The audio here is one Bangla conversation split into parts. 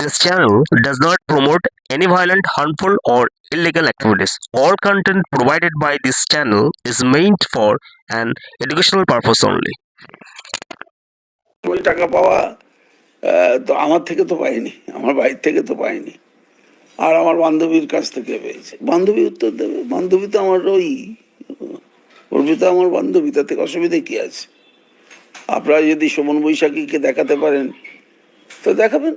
This channel does not promote any violent, harmful, or illegal activities. All content provided by this channel is meant for an educational purpose only. ওই টাকা পাওয়া তো আমার থেকে তো পাইনি আমার বাড়ির থেকে তো পাইনি আর আমার বান্ধবীর কাছ থেকে পেয়েছে বান্ধবী উত্তর দেবে বান্ধবী তো আমার ওই অর্পিতা আমার বান্ধবী তাতে অসুবিধা কি আছে আপনারা যদি শোভন বৈশাখীকে দেখাতে পারেন তো দেখাবেন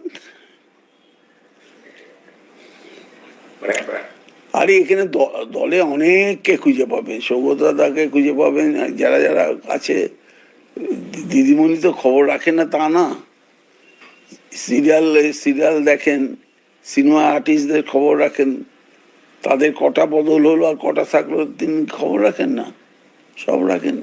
আর এখানে দলে অনেককে খুঁজে পাবেন সৌগতদাকে খুঁজে পাবেন, যারা যারা আছে, দিদিমণি তো খবর রাখেন না তা না। সিরিয়াল সিরিয়াল দেখেন, সিনেমা আর্টিস্টদের খবর রাখেন, তাদের কটা বদল হলো আর কটা থাকল তিনি খবর রাখেন না, সব রাখেন।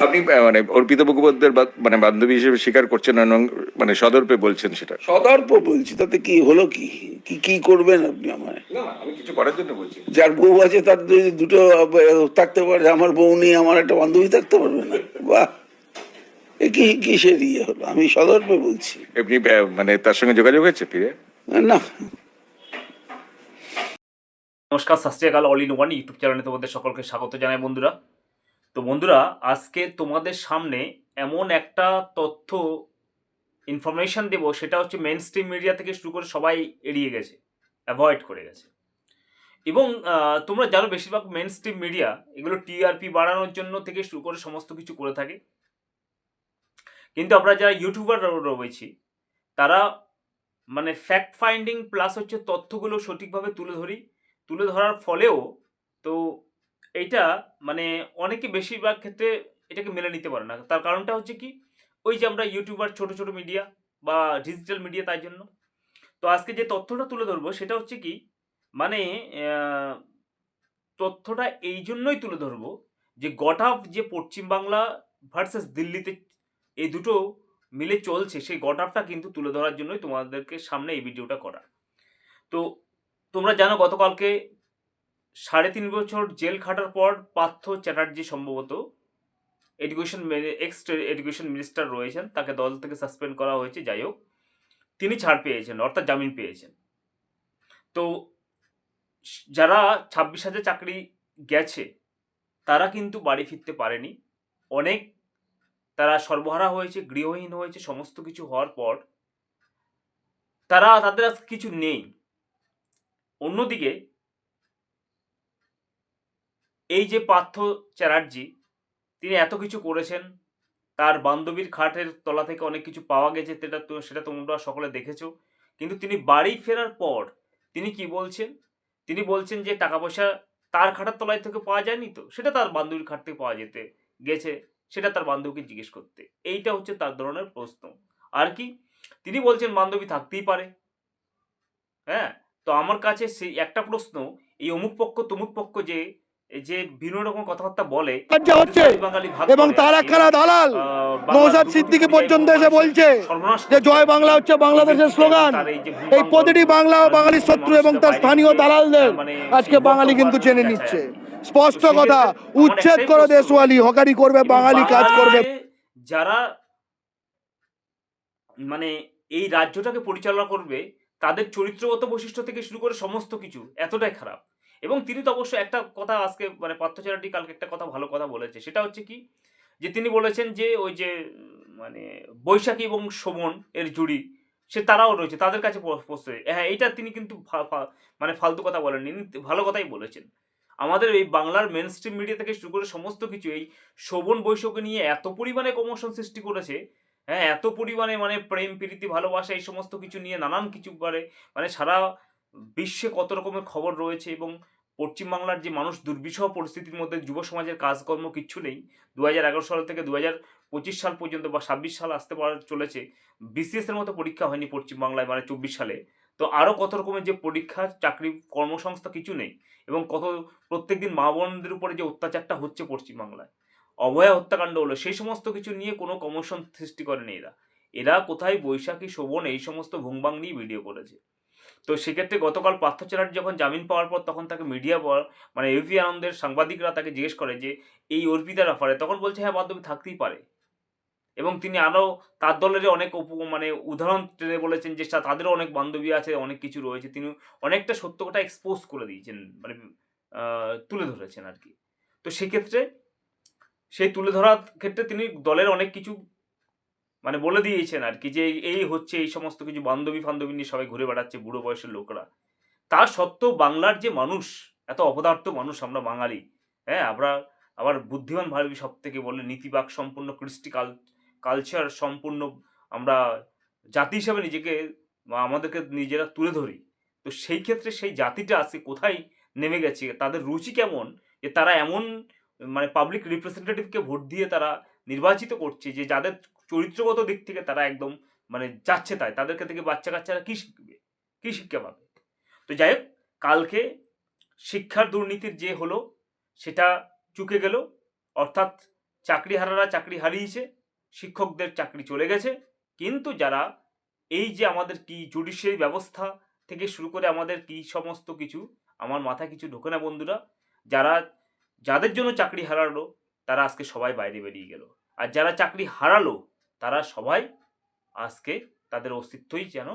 আপনি মানে অর্পিতা মুখোপাধ্যায়ের মানে বান্ধবী হিসেবে স্বীকার করছেন এবং মানে সদর্পে বলছেন সেটা? সদর্প বলছি তাতে কি হলো কি? কি কি করবেন আপনি আমার আমি কিছু করার জন্য বলছি। যার বউ আছে তার যদি দুটো থাকতে পারে আমার বউ নেই আমার একটা বান্ধবী থাকতে পারবে না। বাহ! এ কি কিসের ইয়ে হলো? আমি সদর্পে বলছি। এমনি মানে তার সঙ্গে যোগাযোগ হয়েছে ফিরে? না। নমস্কার Sat Shri all in one YouTube চ্যানেলে তোমাদের সকলকে স্বাগত জানাই বন্ধুরা। তো বন্ধুরা, আজকে তোমাদের সামনে এমন একটা তথ্য ইনফরমেশন দেব, সেটা হচ্ছে মেন স্ট্রিম মিডিয়া থেকে শুরু করে সবাই এড়িয়ে গেছে অ্যাভয়েড করে গেছে। এবং তোমরা জানো বেশিরভাগ মেন স্ট্রিম মিডিয়া এগুলো টিআরপি বাড়ানোর জন্য থেকে শুরু করে সমস্ত কিছু করে থাকে। কিন্তু আমরা যারা ইউটিউবার রয়েছি, তারা মানে ফ্যাক্ট ফাইন্ডিং প্লাস হচ্ছে তথ্যগুলো সঠিকভাবে তুলে ধরি। তুলে ধরার ফলেও তো এইটা মানে অনেকে বেশিরভাগ ক্ষেত্রে এটাকে মেনে নিতে পারে না। তার কারণটা হচ্ছে কি? ওই যে আমরা ইউটিউবার ছোট ছোট মিডিয়া বা ডিজিটাল মিডিয়া তাই জন্য। তো আজকে যে তথ্যটা তুলে ধরবো, সেটা হচ্ছে কি? মানে তথ্যটা এই জন্যই তুলে ধরবো যে গটাফ যে পশ্চিমবাংলা ভার্সেস দিল্লিতে এই দুটো মিলে চলছে, সেই গটাফটা কিন্তু তুলে ধরার জন্যই তোমাদেরকে সামনে এই ভিডিওটা করা। তো তোমরা জানো গতকালকে সাড়ে তিন বছর জেল খাটার পর পার্থ চ্যাটার্জি সম্ভবত এডুকেশন এক্স এডুকেশন মিনিস্টার রয়েছেন, তাকে দল থেকে সাসপেন্ড করা হয়েছে, যাই হোক। তিনি ছাড় পেয়েছেন, অর্থাৎ জামিন পেয়েছেন। তো যারা ছাব্বিশ হাজার চাকরি গেছে, তারা কিন্তু বাড়ি ফিরতে পারেনি। অনেক তারা সর্বহারা হয়েছে, গৃহহীন হয়েছে, সমস্ত কিছু হওয়ার পর তারা, তাদের কিছু নেই। অন্যদিকে এই যে পার্থ চ্যাটার্জি, তিনি এত কিছু করেছেন, তার বান্ধবীর খাটের তলা থেকে অনেক কিছু পাওয়া গেছে, সেটা তো, সেটা তোমরা সকলে দেখেছ। কিন্তু তিনি বাড়ি ফেরার পর তিনি কি বলছেন? তিনি বলছেন যে টাকা পয়সা তার খাটার তলায় থেকে পাওয়া যায়নি তো? সেটা তার বান্ধবীর খাট থেকে পাওয়া যেতে গেছে, সেটা তার বান্ধবীকে জিজ্ঞেস করতে। এইটা হচ্ছে তার ধরনের প্রশ্ন। আর কি? তিনি বলছেন বান্ধবী থাকতেই পারে। হ্যাঁ? তো আমার কাছে সেই একটা প্রশ্ন, এই অমুক পক্ষ, তমুক পক্ষ যে যে বিভিন্ন রকম কথাবার্তা বলে হচ্ছে বাঙালি এবং তার একখানা দালাল। নৌসাদ সিদ্দিকী পর্যন্ত এসে বলছে যে জয় বাংলা হচ্ছে বাংলাদেশের স্লোগান। এই প্রতিটি বাংলা ও মানে বাঙালির শত্রু এবং তার স্থানীয় দালালদের। মানে আজকে বাঙালি কিন্তু চেনে নিচ্ছে। স্পষ্ট কথা উচ্ছেদ একটাই করো দেশওয়ালি হকারি করবে বাঙালি কাজ করবে। যারা মানে এই রাজ্যটাকে পরিচালনা করবে তাদের চরিত্রগত বৈশিষ্ট্য থেকে শুরু করে সমস্ত কিছু এতটাই খারাপ। এবং তিনি তো অবশ্য একটা কথা আজকে মানে পার্থচারাটি কালকে একটা কথা ভালো কথা বলেছে। সেটা হচ্ছে কি? যে তিনি বলেছেন যে ওই যে মানে বৈশাখী এবং শোভন এর জুড়ি, সে তারাও রয়েছে, তাদের কাছে পৌঁছে হ্যাঁ এইটা তিনি কিন্তু মানে ফালতু কথা বলেননি ভালো কথাই বলেছেন। আমাদের এই বাংলার মেন স্ট্রিম মিডিয়া থেকে শুরু করে সমস্ত কিছু, এই শোভন বৈশকে নিয়ে এত পরিমাণে কমোশন সৃষ্টি করেছে হ্যাঁ এত পরিমাণে মানে প্রেম, প্রীতি, ভালোবাসা, এই সমস্ত কিছু নিয়ে নানান কিছু করে মানে সারা বিশ্বে কত রকমের খবর রয়েছে এবং পশ্চিমবাংলার যে মানুষ দুর্বিষহ পরিস্থিতির মধ্যে যুব সমাজের কাজকর্ম কিচ্ছু নেই দু হাজার এগারো সাল থেকে দু পঁচিশ সাল পর্যন্ত বা ছাব্বিশ সাল আসতে পার চলেছে বিসিএস এর মতো পরীক্ষা হয়নি পশ্চিমবাংলায় মানে চব্বিশ সালে। তো আরও কত রকমের যে পরীক্ষা, চাকরি, কর্মসংস্থা কিছু নেই এবং কত, প্রত্যেকদিন মা বোনদের উপরে যে অত্যাচারটা হচ্ছে পশ্চিমবাংলায় অভয়া হত্যাকাণ্ড হলো, সেই সমস্ত কিছু নিয়ে কোনো কমিশন সৃষ্টি করেনি এরা। এরা কোথায় বৈশাখী, শোভন, এই সমস্ত ভুংবাং নিয়ে ভিডিও করেছে। তো সেক্ষেত্রে গতকাল পার্থ চ্যাটার্জি যখন জামিন পাওয়ার পর তখন তাকে মিডিয়া মানে এভি আনন্দের সাংবাদিকরা তাকে জিজ্ঞেস করে যে, এই অর্পিতার ব্যাপারে? তখন বলছে হ্যাঁ বান্ধবী থাকতেই পারে। এবং তিনি আরও তার দলের অনেক উপ- মানে উদাহরণ টেনে বলেছেন যে তাদেরও অনেক বান্ধবী আছে, অনেক কিছু রয়েছে। তিনি অনেকটা সত্য কথা এক্সপোজ করে দিয়েছেন মানে তুলে ধরেছেন আর কি। তো সেক্ষেত্রে সেই তুলে ধরার ক্ষেত্রে তিনি দলের অনেক কিছু মানে বলে দিয়েছেন আর কি যে এই হচ্ছে, এই সমস্ত কিছু বান্ধবী ফান্ধবী নিয়ে সবাই ঘুরে বেড়াচ্ছে বুড়ো বয়সের লোকরা। তা সত্ত্বেও বাংলার যে মানুষ, এত অপদার্থ মানুষ আমরা বাঙালি হ্যাঁ আমরা আবার বুদ্ধিমান ভারবী সব থেকে বলে নীতিবাক সম্পূর্ণ কৃষ্টি কাল, কালচার সম্পূর্ণ আমরা জাতি হিসাবে নিজেকে আমাদেরকে নিজেরা তুলে ধরি। তো সেই ক্ষেত্রে সেই জাতিটা আজকে কোথায় নেমে গেছে, তাদের রুচি কেমন, যে তারা এমন মানে পাবলিক রিপ্রেজেন্টেটিভকে ভোট দিয়ে তারা নির্বাচিত করছে, যে যাদের চরিত্রগত দিক থেকে তারা একদম মানে যাচ্ছে তাই। তাদেরকে থেকে বাচ্চা কাচ্চারা কী শিখবে? কী শিক্ষা পাবে? তো যাই হোক, কালকে শিক্ষার দুর্নীতির যে হলো, সেটা চুকে গেল। অর্থাৎ চাকরি হারারা চাকরি হারিয়েছে, শিক্ষকদের চাকরি চলে গেছে। কিন্তু যারা এই যে আমাদের কি জুডিশিয়ারি ব্যবস্থা থেকে শুরু করে আমাদের কি সমস্ত কিছু, আমার মাথায় কিছু ঢোকে না বন্ধুরা, যারা, যাদের জন্য চাকরি হারালো, তারা আজকে সবাই বাইরে বেরিয়ে গেল। আর যারা চাকরি হারালো তারা সবাই আজকে তাদের অস্তিত্বই যেন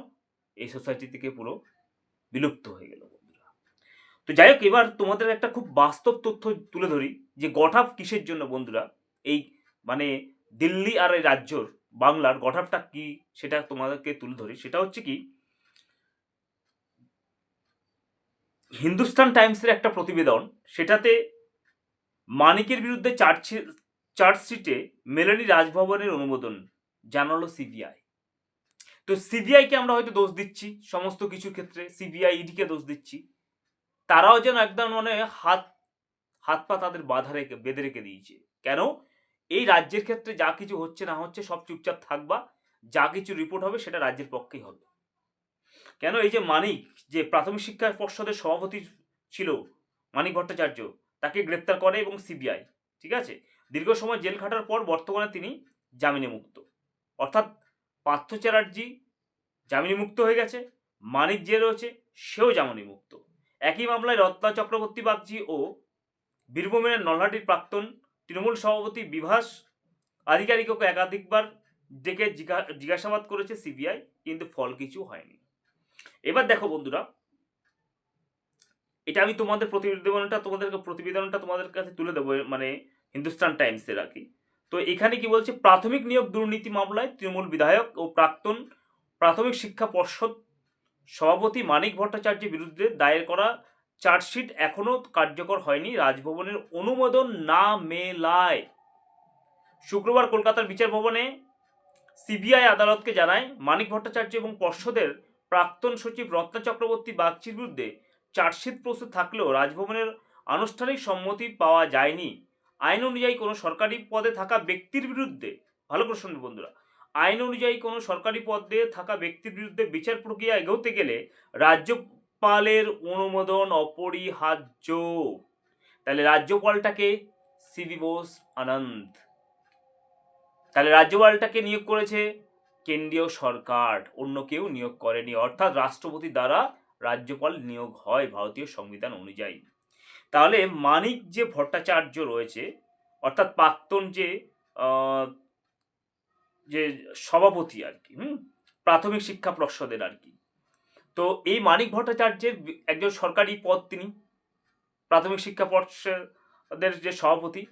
এই সোসাইটি থেকে পুরো বিলুপ্ত হয়ে গেল বন্ধুরা। তো যাই হোক এবার তোমাদের একটা খুব বাস্তব তথ্য তুলে ধরি যে গঠাপ কিসের জন্য বন্ধুরা? এই মানে দিল্লি আর এই রাজ্যর বাংলার গঠাপটা কি সেটা তোমাদেরকে তুলে ধরি। সেটা হচ্ছে কি, হিন্দুস্তান টাইমসের একটা প্রতিবেদন, সেটাতে মানিকের বিরুদ্ধে চার্জ চার্জশিটে মেলানি রাজভবনের অনুমোদন জানালো সিবিআই তো সিবিআইকে আমরা হয়তো দোষ দিচ্ছি, সমস্ত কিছুর ক্ষেত্রে সিবিআই ইডিকে দোষ দিচ্ছি। তারাও যেন একদম মানে হাত হাত পা তাদের বাধা রেখে, বেঁধে রেখে দিয়েছে। কেন? এই রাজ্যের ক্ষেত্রে যা কিছু হচ্ছে না হচ্ছে সব চুপচাপ থাকবা, যা কিছু রিপোর্ট হবে সেটা রাজ্যের পক্ষেই হবে। কেন? এই যে মানিক, যে প্রাথমিক শিক্ষা পর্ষদের সভাপতি ছিল মানিক ভট্টাচার্য, তাকে গ্রেপ্তার করে এবং সিবিআই ঠিক আছে? দীর্ঘ সময় জেল খাটার পর বর্তমানে তিনি জামিনে মুক্ত। অর্থাৎ পার্থ চ্যাটার্জি জামিনে মুক্ত হয়ে গেছে, মানিক যে রয়েছে সেও জামিনে মুক্ত একই মামলায় রত্না চক্রবর্তী বাগজি ও বীরভূমের নলহাটির প্রাক্তন তৃণমূল সভাপতি বিভাস আধিকারিককে একাধিকবার ডেকে জিজ্ঞা- জিজ্ঞাসাবাদ করেছে সিবিআই, কিন্তু ফল কিছু হয়নি। এবার দেখো বন্ধুরা, এটা আমি তোমাদের প্রতিবেদনটা, তোমাদেরকে প্রতিবেদনটা তোমাদের কাছে তুলে দেবো মানে হিন্দুস্তান টাইমসের আর কি। তো এখানে কি বলছে? প্রাথমিক নিয়োগ দুর্নীতি মামলায় তৃণমূল বিধায়ক ও প্রাক্তন প্রাথমিক শিক্ষা পর্ষদ সভাপতি মানিক ভট্টাচার্যের বিরুদ্ধে দায়ের করা চার্জশিট এখনও কার্যকর হয়নি। রাজভবনের অনুমোদন না মেলায়। শুক্রবার কলকাতার বিচার ভবনে সিবিআই আদালতকে জানায়, মানিক ভট্টাচার্য এবং পর্ষদের প্রাক্তন সচিব রত্না চক্রবর্তী বাগচির বিরুদ্ধে চার্জশিট প্রস্তুত থাকলেও রাজভবনের আনুষ্ঠানিক সম্মতি পাওয়া যায়নি। আইন অনুযায়ী কোনো সরকারি পদে থাকা ব্যক্তির বিরুদ্ধে, ভালো করে শুনবে বন্ধুরা, আইন অনুযায়ী কোনো সরকারি পদে থাকা ব্যক্তির বিরুদ্ধে বিচার প্রক্রিয়া এগোতে গেলে রাজ্যপালের অনুমোদন অপরিহার্য। তাহলে রাজ্যপালটাকে সিবি বোস আনন্দ। তাহলে রাজ্যপালটাকে নিয়োগ করেছে কেন্দ্রীয় সরকার, অন্য কেউ নিয়োগ করেনি, অর্থাৎ রাষ্ট্রপতি দ্বারা রাজ্যপাল নিয়োগ হয় ভারতীয় সংবিধান অনুযায়ী। তাহলে মানিক যে ভট্টাচার্য রয়েছে অর্থাৎ প্রাক্তন যে যে সভাপতি আর কি, হুম? প্রাথমিক শিক্ষা পর্ষদের আর কি। তো এই মানিক ভট্টাচার্যের একজন সরকারি পদ তিনি, প্রাথমিক শিক্ষা পর্ষদের যে সভাপতি,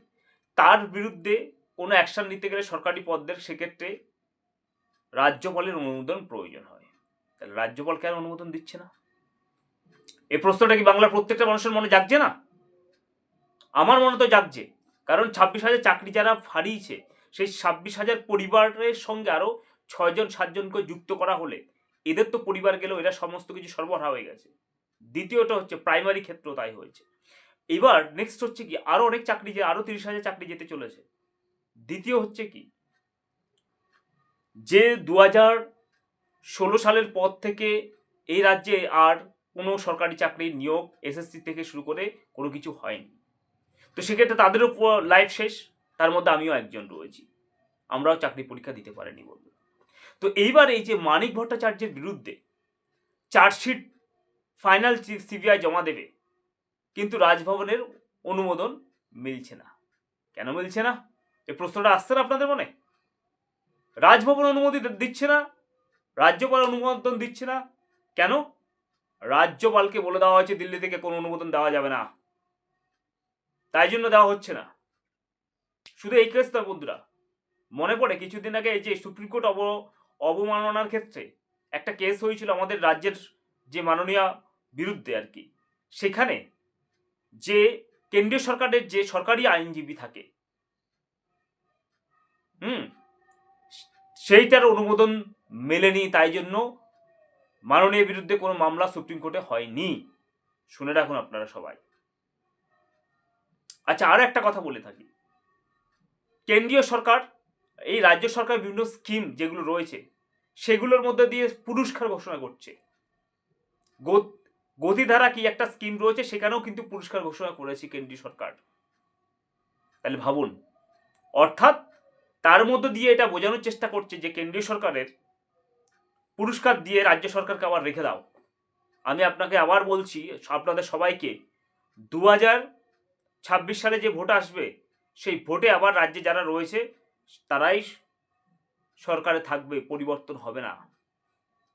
তার বিরুদ্ধে কোনো অ্যাকশন নিতে গেলে সরকারি পদের সেক্ষেত্রে রাজ্যপালের অনুমোদন প্রয়োজন হয়। তাহলে রাজ্যপাল কেন অনুমোদন দিচ্ছে না? এই প্রশ্নটা কি বাংলার প্রত্যেকটা মানুষের মনে জাগছে না? আমার মনে তো জাগছে। কারণ ছাব্বিশ হাজার চাকরি যারা হারিয়েছে, সেই ছাব্বিশ হাজার পরিবারের সঙ্গে আরও ছয়জন, সাতজনকে যুক্ত করা হলে এদের তো পরিবার গেলেও এরা সমস্ত কিছু সরবরাহ হয়ে গেছে। দ্বিতীয়টা হচ্ছে প্রাইমারি ক্ষেত্র তাই হয়েছে। এবার নেক্সট হচ্ছে কি আরও অনেক চাকরি যে আরও তিরিশ হাজার চাকরি যেতে চলেছে। দ্বিতীয় হচ্ছে কি, যে দু হাজার ষোলো সালের পর থেকে এই রাজ্যে আর কোনো সরকারি চাকরির নিয়োগ এসএসসি থেকে শুরু করে কোনো কিছু হয়নি। তো সেক্ষেত্রে তাদেরও লাইফ শেষ, তার মধ্যে আমিও একজন রয়েছি। আমরাও চাকরি পরীক্ষা দিতে পারিনি বলব তো এইবার এই যে মানিক ভট্টাচার্যের বিরুদ্ধে চার্জশিট ফাইনাল সিবিআই জমা দেবে, কিন্তু রাজভবনের অনুমোদন মিলছে না। কেন মিলছে না? এই প্রশ্নটা আসছে না আপনাদের মনে? রাজভবন অনুমতি দিচ্ছে না, রাজ্যপাল অনুমোদন দিচ্ছে না। কেন? রাজ্যপালকে বলে দেওয়া হয়েছে দিল্লি থেকে কোনো অনুমোদন দেওয়া যাবে না। তাই জন্য দেওয়া হচ্ছে না। শুধু এই কেস না বন্ধুরা। মনে পড়ে কিছুদিন আগে এই যে সুপ্রিম কোর্ট অব, অবমাননার ক্ষেত্রে একটা কেস হয়েছিল আমাদের রাজ্যের যে মাননীয় বিরুদ্ধে আর কি। সেখানে যে কেন্দ্রীয় সরকারের যে সরকারি আইনজীবী থাকে, হুম সেইটার অনুমোদন মেলেনি, তাই জন্য মাননীয় বিরুদ্ধে কোনো মামলা সুপ্রিম কোর্টে হয়নি। শুনে রাখুন আপনারা সবাই। আচ্ছা আর একটা কথা বলে থাকি। কেন্দ্রীয় সরকার, এই রাজ্য সরকার বিভিন্ন স্কিম যেগুলো রয়েছে, সেগুলোর মধ্যে দিয়ে পুরস্কার ঘোষণা করছে। গত- গতিধারা কি একটা স্কিম রয়েছে, সেখানেও কিন্তু পুরস্কার ঘোষণা করেছে কেন্দ্রীয় সরকার। তাহলে ভাবুন, অর্থাৎ তার মধ্যে দিয়ে এটা বোঝানোর চেষ্টা করছে যে কেন্দ্রীয় সরকারের পুরস্কার দিয়ে রাজ্য সরকারকে আবার রেখে দাও। আমি আপনাকে আবার বলছি, আপনাদের সবাইকে দু হাজার ছাব্বিশ সালে যে ভোট আসবে, সেই ভোটে আবার রাজ্যে যারা রয়েছে, তারাই সরকারে থাকবে, পরিবর্তন হবে না।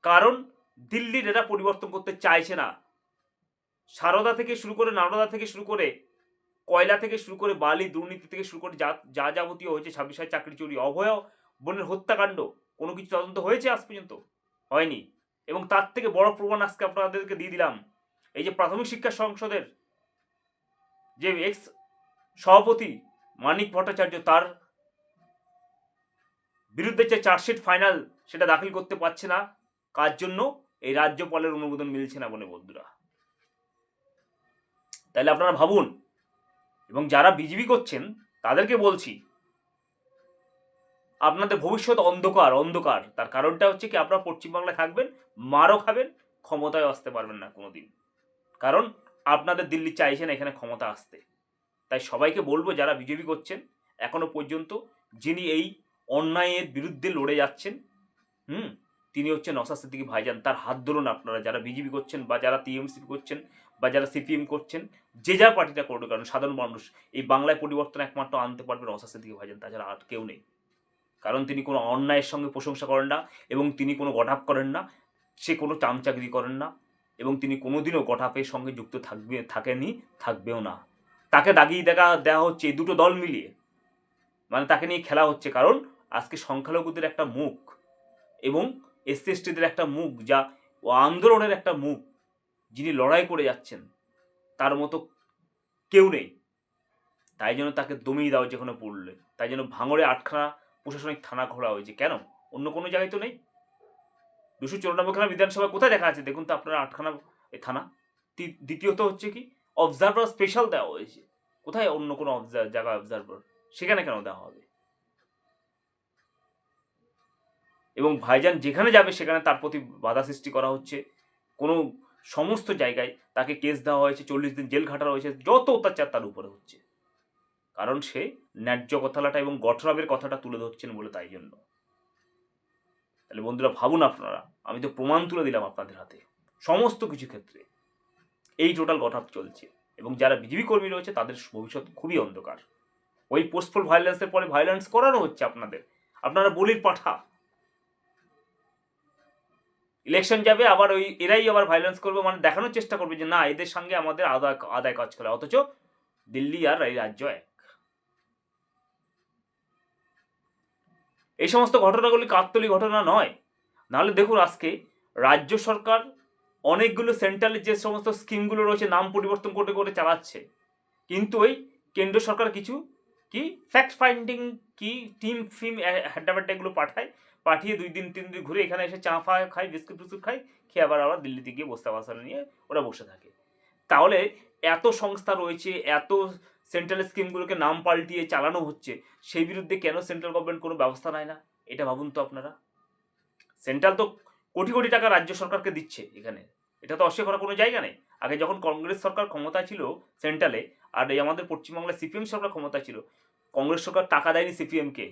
কারণ দিল্লির এরা পরিবর্তন করতে চাইছে না। সারদা থেকে শুরু করে নারদা থেকে শুরু করে কয়লা থেকে শুরু করে বালি, দুর্নীতি থেকে শুরু করে যা যা যাবতীয় হয়েছে, ছাব্বিশ হাজার চাকরি চুরি, অভয় বোনের হত্যাকাণ্ড, কোনো কিছু তদন্ত হয়েছে আজ পর্যন্ত? হয়নি। এবং তার থেকে বড় প্রমাণ আজকে আপনাদেরকে দিয়ে দিলাম। এই যে প্রাথমিক শিক্ষা সংসদের যে এক্স সভাপতি মানিক ভট্টাচার্য তার বিরুদ্ধে যে চার্জশিট ফাইনাল সেটা দাখিল করতে পারছে না, কার জন্য? এই রাজ্যপালের অনুমোদন মিলছে না বলে বন্ধুরা। তাহলে আপনারা ভাবুন, এবং যারা বিজেপি করছেন, তাদেরকে বলছি, আপনাদের ভবিষ্যৎ অন্ধকার অন্ধকার। তার কারণটা হচ্ছে কি, আপনারা পশ্চিমবাংলায় থাকবেন, মারও খাবেন ক্ষমতায় আসতে পারবেন না কোনোদিন। কারণ আপনাদের দিল্লি চাইছেন এখানে ক্ষমতা আসতে। তাই সবাইকে বলব, যারা বিজেপি করছেন, এখনও পর্যন্ত যিনি এই অন্যায়ের বিরুদ্ধে লড়ে যাচ্ছেন, হুম, তিনি হচ্ছেন সিদ্দিকি ভাইজান। তার হাত ধরুন আপনারা, যারা বিজেপি করছেন বা যারা টিএমসি করছেন বা যারা সিপিএম করছেন, যে যা পার্টিটা করবে কারণ সাধারণ মানুষ, এই বাংলায় পরিবর্তন একমাত্র আনতে পারবে নসাদ সিদ্দিকি ভাইজান, তাছাড়া আর কেউ নেই। কারণ তিনি কোনো অন্যায়ের সঙ্গে প্রশংসা করেন না এবং তিনি কোনো গঠাপ করেন না, সে কোনো চামচাগিরি করেন না। এবং তিনি কোনোদিনও গঠাপের সঙ্গে যুক্ত থাকবে থাকেনি থাকবেও না। তাকে দাগিয়ে দেখা, দেওয়া হচ্ছে এই দুটো দল মিলিয়ে। মানে তাকে নিয়ে খেলা হচ্ছে, কারণ আজকে সংখ্যালঘুদের একটা মুখ এবং এসসি একটা মুখ যা ও আন্দোলনের একটা মুখ, যিনি লড়াই করে যাচ্ছেন, তার মতো কেউ নেই। তাই জন্য তাকে দমিয়ে দেওয়া যেখানে পড়লে। তাই জন্য ভাঙড়ে আটখানা প্রশাসনিক থানা খোলা হয়েছে। কেন? অন্য কোনো জায়গায় তো নেই। দুশো চুরানব্বইখানা বিধানসভা কোথায় দেখা আছে? দেখুন তো আপনারা আটখানা থানা দ্বিতীয়ত হচ্ছে কি অবজারভার স্পেশাল দেওয়া হয়েছে। কোথায় অন্য কোনো জায়গায় অবজারভার সেখানে কেন দেওয়া হবে? এবং ভাইজান যেখানে যাবে, সেখানে তার প্রতি বাধা সৃষ্টি করা হচ্ছে। কোনো সমস্ত জায়গায় তাকে কেস দেওয়া হয়েছে, চল্লিশ দিন জেল খাটা হয়েছে, যত অত্যাচার তার উপরে হচ্ছে। কারণ সে ন্যায্য কথাটা এবং গঠরাবের কথাটা তুলে ধরছেন বলে তাই জন্য। তাহলে বন্ধুরা ভাবুন আপনারা, আমি তো প্রমাণ তুলে দিলাম আপনাদের হাতে, সমস্ত কিছু ক্ষেত্রে। এই টোটাল গঠাপ চলছে এবং যারা বিজেপি কর্মী রয়েছে, তাদের ভবিষ্যৎ খুবই অন্ধকার। ওই পোস্টফুল ভায়োলেন্সের পরে ভায়োলেন্স করানো হচ্ছে আপনাদের। আপনারা বলির পাঠা। ইলেকশন যাবে, আবার ওই এরাই আবার ভায়োলেন্স করবে মানে দেখানোর চেষ্টা করবে যে, না, এদের সঙ্গে আমাদের আদায় আদায় কাজ করে। অথচ দিল্লি আর রাজ্য এক। এই সমস্ত ঘটনাগুলি কাকতলি ঘটনা নয়। নাহলে দেখুন আজকে রাজ্য সরকার অনেকগুলো সেন্ট্রালের যে সমস্ত স্কিমগুলো রয়েছে, নাম পরিবর্তন করে করে চালাচ্ছে। কিন্তু ওই কেন্দ্র সরকার কিছু কি ফ্যাক্ট ফাইন্ডিং কি টিম ফিম হ্যাড্ডাবাড্ডা এগুলো পাঠায়, পাঠিয়ে দুই দিন, তিন দিন ঘুরে এখানে এসে চা ফা খায়, বিস্কুট ফিস্কুট খায়, খেয়ে আবার আবার দিল্লিতে গিয়ে বস্তা বাসা নিয়ে ওরা বসে থাকে। তাহলে এত সংস্থা রয়েছে, এত সেন্ট্রাল স্কিমগুলোকে নাম পাল্টিয়ে চালানো হচ্ছে, সেই বিরুদ্ধে কেন সেন্ট্রাল গভর্নমেন্ট কোনো ব্যবস্থা নেয় না? এটা ভাবুন তো আপনারা। সেন্ট্রাল তো কোটি কোটি টাকা রাজ্য সরকারকে দিচ্ছে এখানে। এটা তো অস্বীকার করার কোনো জায়গা নেই। আগে যখন কংগ্রেস সরকার ক্ষমতা ছিল সেন্ট্রালে, আর এই আমাদের পশ্চিমবাংলায় সিপিএম সরকার ক্ষমতা ছিল, কংগ্রেস সরকার টাকা দেয়নি সিপিএমকে।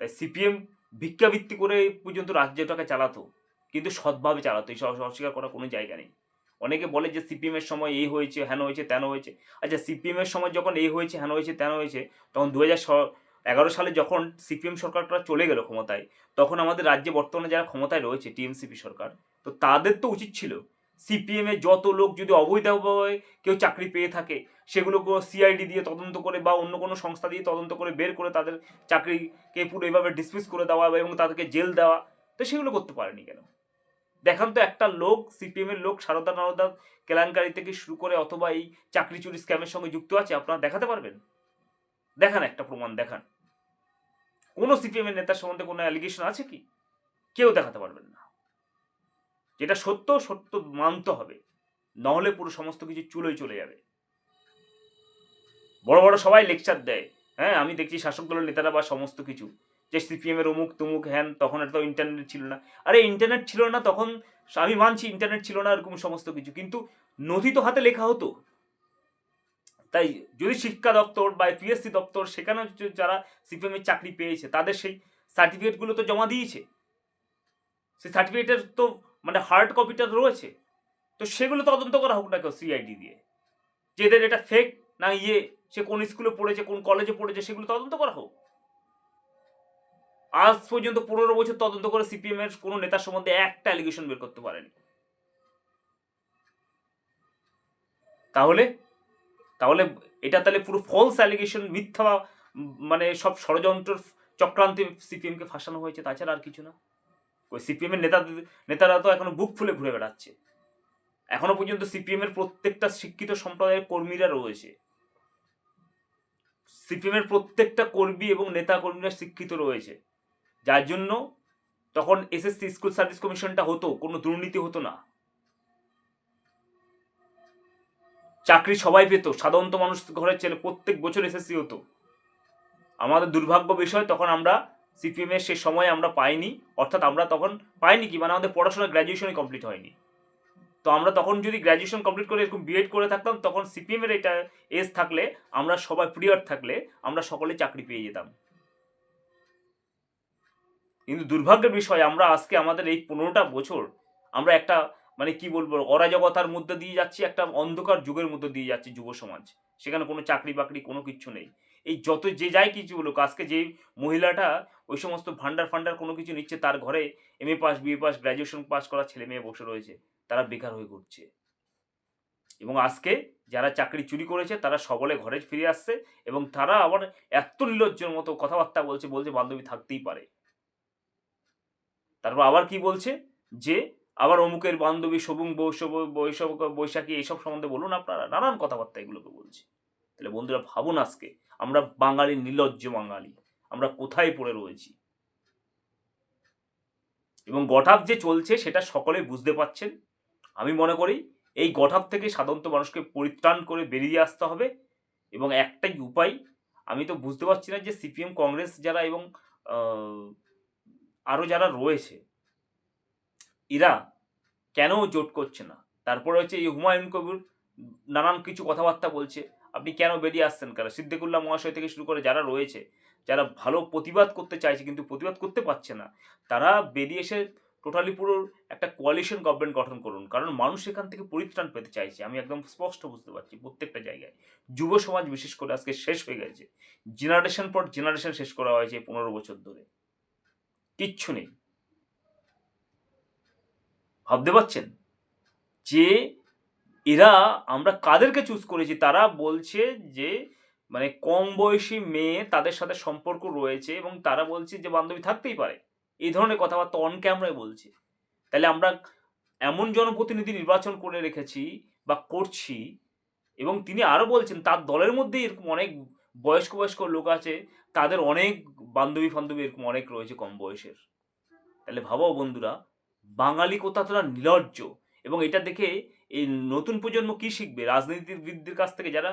তাই সিপিএম ভিক্ষাবৃত্তি করে পর্যন্ত রাজ্যটাকে চালাতো, কিন্তু সৎভাবে চালাতো এই অস্বীকার করার কোনো জায়গা নেই। অনেকে বলে যে সিপিএমের সময় এই হয়েছে, হেন হয়েছে, তেন হয়েছে। আচ্ছা সিপিএমের সময় যখন এই হয়েছে, হেন হয়েছে, তেন হয়েছে, তখন দু এগারো সালে যখন সিপিএম সরকারটা চলে গেল ক্ষমতায়, তখন আমাদের রাজ্যে বর্তমানে যারা ক্ষমতায় রয়েছে, টিএমসিপি সরকার, তো তাদের তো উচিত ছিল সিপিএম যত লোক যদি অবৈধভাবে কেউ চাকরি পেয়ে থাকে সেগুলো সিআইডি দিয়ে তদন্ত করে বা অন্য কোনো সংস্থা দিয়ে তদন্ত করে বের করে তাদের চাকরিকে পুরো এভাবে ডিসমিস করে দেওয়া এবং তাদেরকে জেল দেওয়া, তো সেগুলো করতে পারেনি কেন? দেখান তো একটা লোক সিপিএম এর লোক, সারদা নারদা কেলেঙ্কারি থেকে শুরু করে অথবা এই চাকরি চুরি স্ক্যামের সঙ্গে যুক্ত আছে, আপনারা দেখাতে পারবেন? দেখান একটা প্রমাণ, দেখান। কোনো সিপিএম এর নেতার সম্বন্ধে কোনো অ্যালিগেশন আছে কি? কেউ দেখাতে পারবেন না। যেটা সত্য সত্য মানতে হবে। নাহলে পুরো সমস্ত কিছু চুলোয় চলে যাবে। বড় বড় সবাই লেকচার দেয়। হ্যাঁ আমি দেখছি শাসক দলের নেতারা বা সমস্ত কিছু। যে সিপিএম এর অমুক তুমুক, হ্যান, তখন তো ইন্টারনেট ছিল না। আরে ইন্টারনেট ছিল না, তখন আমি মানছি ইন্টারনেট ছিল না, এরকম সমস্ত কিছু। কিন্তু নথি তো হাতে লেখা হতো। তাই যদি শিক্ষা দপ্তর বা পিএসসি দপ্তর সেখানে যারা সিপিএম এর চাকরি পেয়েছে, তাদের সেই সার্টিফিকেটগুলো তো জমা দিয়েছে। সেই সার্টিফিকেটের তো মানে হার্ড কপিটা রয়েছে। তো সেগুলো তদন্ত করা হোক না কেউ সিআইডি দিয়ে। যে এদের এটা ফেক না ইয়ে সে কোন স্কুলে পড়েছে, কোন কলেজে পড়েছে, সেগুলো তদন্ত করা হোক। আজ পর্যন্ত পনেরো বছর তদন্ত করে সিপিএম এর কোনো নেতার সম্বন্ধে একটা অ্যালিগেশন বের করতে পারেনি। তাহলে তাহলে এটা তাহলে পুরো ফলস অ্যালিগেশন মিথ্যা মানে সব ষড়যন্ত্র চক্রান্তে সিপিএমকে ফাঁসানো হয়েছে, তাছাড়া আর কিছু না। ওই সিপিএম এর নেতা, নেতারা তো এখনও বুক ফুলে ঘুরে বেড়াচ্ছে। এখনও পর্যন্ত সিপিএম এর প্রত্যেকটা শিক্ষিত সম্প্রদায়ের কর্মীরা রয়েছে। সিপিএম এর প্রত্যেকটা কর্মী এবং নেতা কর্মীরা শিক্ষিত রয়েছে। যার জন্য তখন এসএসসি স্কুল সার্ভিস কমিশনটা হতো, কোনো দুর্নীতি হতো না। চাকরি সবাই পেত, সাধারণত মানুষ ঘরের ছেলে, প্রত্যেক বছর এসএসসি হতো। আমাদের দুর্ভাগ্য বিষয়, তখন আমরা সিপিএম এর সে সময় আমরা পাইনি, অর্থাৎ আমরা তখন পাইনি কি মানে আমাদের পড়াশোনা গ্র্যাজুয়েশনই কমপ্লিট হয়নি। তো আমরা তখন যদি গ্র্যাজুয়েশন কমপ্লিট করে এরকম বিএড করে থাকতাম, তখন সিপিএম এর এটা এজ থাকলে, আমরা সবাই পিরিয়ড থাকলে, আমরা সকলে চাকরি পেয়ে যেতাম। কিন্তু দুর্ভাগ্যের বিষয়, আমরা আজকে আমাদের এই পনেরোটা বছর আমরা একটা মানে কি বলব, অরাজকতার মধ্যে দিয়ে যাচ্ছি, একটা অন্ধকার যুগের মধ্যে দিয়ে যাচ্ছি যুব সমাজ। সেখানে কোনো চাকরি বাকরি, কোনো কিছু নেই। এই যত যে যাই কিছু বলুক, আজকে যে মহিলাটা ওই সমস্ত ভান্ডার ফান্ডার কোনো কিছু নিচ্ছে, তার ঘরে M A pass BA pass graduation pass করা ছেলে মেয়ে বসে রয়েছে, তারা বেকার হয়ে ঘুরছে। এবং আজকে যারা চাকরি চুরি করেছে, তারা সকলে ঘরে ফিরে আসছে এবং তারা আবার এত নির্লজ্জের মতো কথাবার্তা বলছে বলছে বান্ধবী থাকতেই পারে। তারপর আবার কি বলছে? যে আবার অমুকের বান্ধবী সবুং বৈশব বৈশব বৈশাখী এইসব সম্বন্ধে বলুন আপনারা, নানান কথাবার্তা এগুলোকে বলছে। তাহলে বন্ধুরা ভাবুন আজকে, আমরা বাঙালি নির্লজ্জ বাঙালি, আমরা কোথায় পড়ে রয়েছি? এবং গঠাপ যে চলছে সেটা সকলে বুঝতে পাচ্ছেন আমি মনে করি এই গঠাপ থেকে সাধারণত মানুষকে পরিত্রাণ করে বেরিয়ে আসতে হবে। এবং একটাই উপায়, আমি তো বুঝতে পারছি না যে সিপিএম, কংগ্রেস যারা এবং আরও যারা রয়েছে, এরা কেন জোট করছে না? তারপরে হচ্ছে এই হুমায়ুন কবির নানান কিছু কথাবার্তা বলছে, আপনি কেন বেরিয়ে আসছেন কেন? সিদ্দিকুল্লাহ মহাশয় থেকে শুরু করে যারা রয়েছে, যারা ভালো প্রতিবাদ করতে চাইছে কিন্তু প্রতিবাদ করতে পারছে না, তারা বেরিয়ে এসে টোটালি পুরো একটা কোয়ালিশন গভর্নমেন্ট গঠন করুন। কারণ মানুষ এখান থেকে পরিত্রাণ পেতে চাইছে, আমি একদম স্পষ্ট বুঝতে পারছি প্রত্যেকটা জায়গায়। যুব সমাজ বিশেষ করে আজকে শেষ হয়ে গেছে। জেনারেশন পর জেনারেশন শেষ করা হয়েছে পনেরো বছর ধরে। কিচ্ছু নেই। ভাবতে পারছেন? যে এরা, আমরা কাদেরকে চুজ করেছি? তারা বলছে যে মানে কম বয়সী মেয়ে তাদের সাথে সম্পর্ক রয়েছে এবং তারা বলছে যে বান্ধবী থাকতেই পারে। এই ধরনের কথাবার্তা অন ক্যামেরায় বলছে। তাহলে আমরা এমন জনপ্রতিনিধি নির্বাচন করে রেখেছি বা করছি এবং তিনি আরও বলছেন, তার দলের মধ্যেই এরকম অনেক বয়স্ক বয়স্ক লোক আছে, তাদের অনেক বান্ধবী ফান্ধবী এরকম অনেক রয়েছে কম বয়সের। তাহলে ভাবো বন্ধুরা, বাঙালি কতটা নির্লজ্জ এবং এটা দেখে এই নতুন প্রজন্ম কি শিখবে? রাজনীতিবিদদের কাছ থেকে যারা,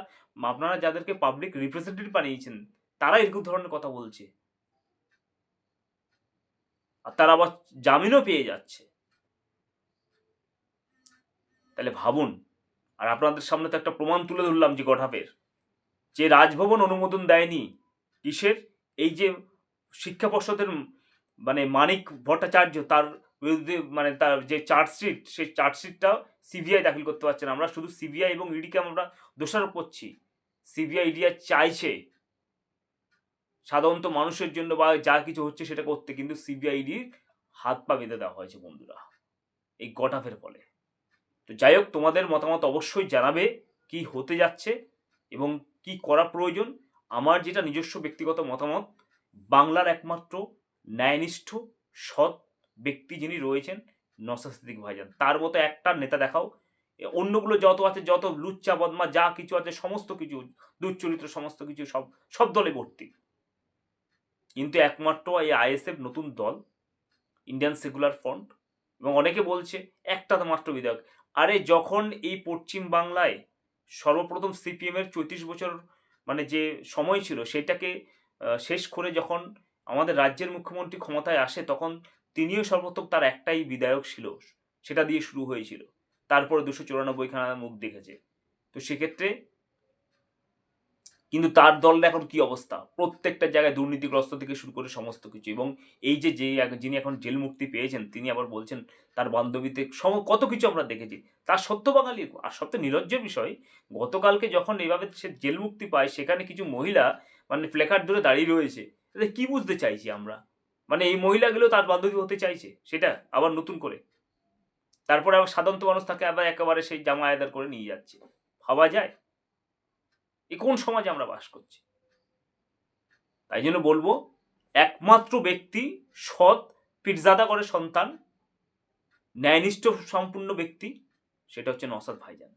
আপনারা যাদেরকে পাবলিক রিপ্রেজেন্টেটিভ বানিয়েছেন, তারা এরকম ধরনের কথা বলছে। আর তারা আবার জামিনও পেয়ে যাচ্ছে। তাহলে ভাবুন, আর আপনাদের সামনে তো একটা প্রমাণ তুলে ধরলাম যে গঠাপের যে রাজভবন অনুমোদন দেয়নি, কিসের? এই যে শিক্ষা পর্ষদের মানে মানিক ভট্টাচার্য তার বিরুদ্ধে মানে তার যে চার্জশিট, সেই চার্জশিটটা সিবিআই দাখিল করতে পারছে না। আমরা শুধু সিবিআই এবং ইডিকে আমরা দোষারোপ করছি। সিবিআই ইডি চাইছে সাধারণত মানুষের জন্য বা যা কিছু হচ্ছে সেটা করতে, কিন্তু সিবিআইডির হাত পা বেঁধে দেওয়া হয়েছে বন্ধুরা, এই গটাফের ফলে। তো যাই হোক, তোমাদের মতামত অবশ্যই জানাবে কি হতে যাচ্ছে এবং কি করা প্রয়োজন? আমার যেটা নিজস্ব ব্যক্তিগত মতামত, বাংলার একমাত্র ন্যায়নিষ্ঠ, সৎ ব্যক্তি যিনি রয়েছেন নসা সিদ্দিক ভাইজান। তার মতো একটা নেতা দেখাও। অন্যগুলো যত আছে, যত লুচ্চা বদমা যা কিছু আছে, সমস্ত কিছু, দুশ্চরিত্র, সমস্ত কিছু, সব সব দলে ভর্তি। কিন্তু একমাত্র এই আইএসএফ নতুন দল, ইন্ডিয়ান সেকুলার ফ্রন্ট, এবং অনেকে বলছে, একটা মাত্র বিধায়ক। আরে যখন এই পশ্চিম বাংলায় সর্বপ্রথম সিপিএম এর চৌত্রিশ বছর মানে যে সময় ছিল সেটাকে শেষ করে যখন আমাদের রাজ্যের মুখ্যমন্ত্রী ক্ষমতায় আসে তখন তিনিও সর্বপ্রথম তার একটাই বিধায়ক ছিল, সেটা দিয়ে শুরু হয়েছিল। তারপরে দুশো চুরানব্বই চুরানব্বইখানা মুখ দেখেছে। তো সেক্ষেত্রে কিন্তু তার দলের এখন কি অবস্থা? প্রত্যেকটা জায়গায় দুর্নীতিগ্রস্ত থেকে শুরু করে সমস্ত কিছু। এবং এই যে যে যিনি এখন জেল মুক্তি পেয়েছেন, তিনি আবার বলছেন তার বান্ধবীতে সম, কত কিছু আমরা দেখেছি। তার সত্য বাঙালি আর সবচেয়ে নিলজ্জ বিষয়, গতকালকে যখন এইভাবে সে জেল মুক্তি পায়, সেখানে কিছু মহিলা মানে প্লেকার্ড ধরে দাঁড়িয়ে রয়েছে। এতে কি বুঝতে চাইছি আমরা? মানে এই মহিলাগুলো তার বান্ধবী হতে চাইছে, সেটা আবার নতুন করে। তারপরে আবার সাধারণত মানুষ তাকে আবার একেবারে সেই জামা আয়দার করে নিয়ে যাচ্ছে। ভাবা যায়? এ কোন সমাজে আমরা বাস করছি। তাই জন্য বলব, একমাত্র ব্যক্তি সৎ পীরজাদা করে সন্তান, ন্যায়নিষ্ঠ সম্পূর্ণ ব্যক্তি, সেটা হচ্ছে নসাদ ভাইজান।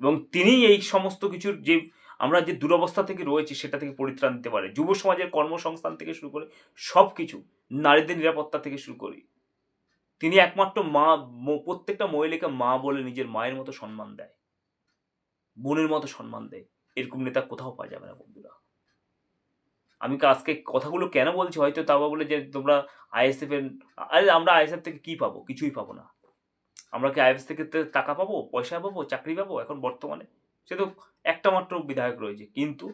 এবং তিনি এই সমস্ত কিছুর যে আমরা যে দুরবস্থা থেকে রয়েছি, সেটা থেকে পরিত্রাণ দিতে পারে। যুব সমাজের কর্মসংস্থান থেকে শুরু করে সব কিছু নারীদের নিরাপত্তা থেকে শুরু করে তিনি একমাত্র মা প্রত্যেকটা মহিলাকে মা বলে নিজের মায়ের মতো সম্মান দেয়। বোনের মতো সম্মান দেয়। এরকম নেতা কোথাও পাওয়া যাবে না, বন্ধুরা। আমি আজকে কথাগুলো কেন বলছি? হয়তো তা বলে যে তোমরা আইএসএফ এর, আরে আমরা আইএসএফ থেকে কি পাবো? কিছুই পাবো না। আমরা কি আইএসএফ থেকে টাকা পাবো? পয়সা পাবো? চাকরি পাবো? এখন বর্তমানে? সে তো একটা মাত্র বিধায়ক রয়েছে। কিন্তু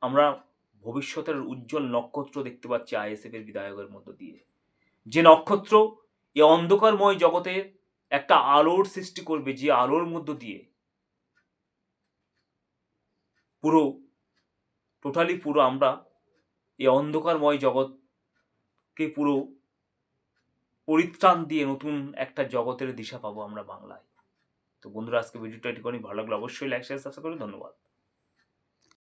আমরা ভবিষ্যতের উজ্জ্বল নক্ষত্র দেখতে পাচ্ছি আইএসএফ এর বিধায়কের মধ্য দিয়ে। যে নক্ষত্র এই অন্ধকারময় জগতে একটা আলোর সৃষ্টি করবে যে আলোর মধ্য দিয়ে। পুরো টোটালি পুরো আমরা এই অন্ধকারময় জগৎকে পুরো পরিত্রাণ দিয়ে নতুন একটা জগতের দিশা পাবো আমরা বাংলায়। তো বন্ধুরা, আজকে ভিডিওটা এটুকুনি ভালো লাগল, অবশ্যই লাইক শেয়ার সাবস্ক্রাইব করে ধন্যবাদ।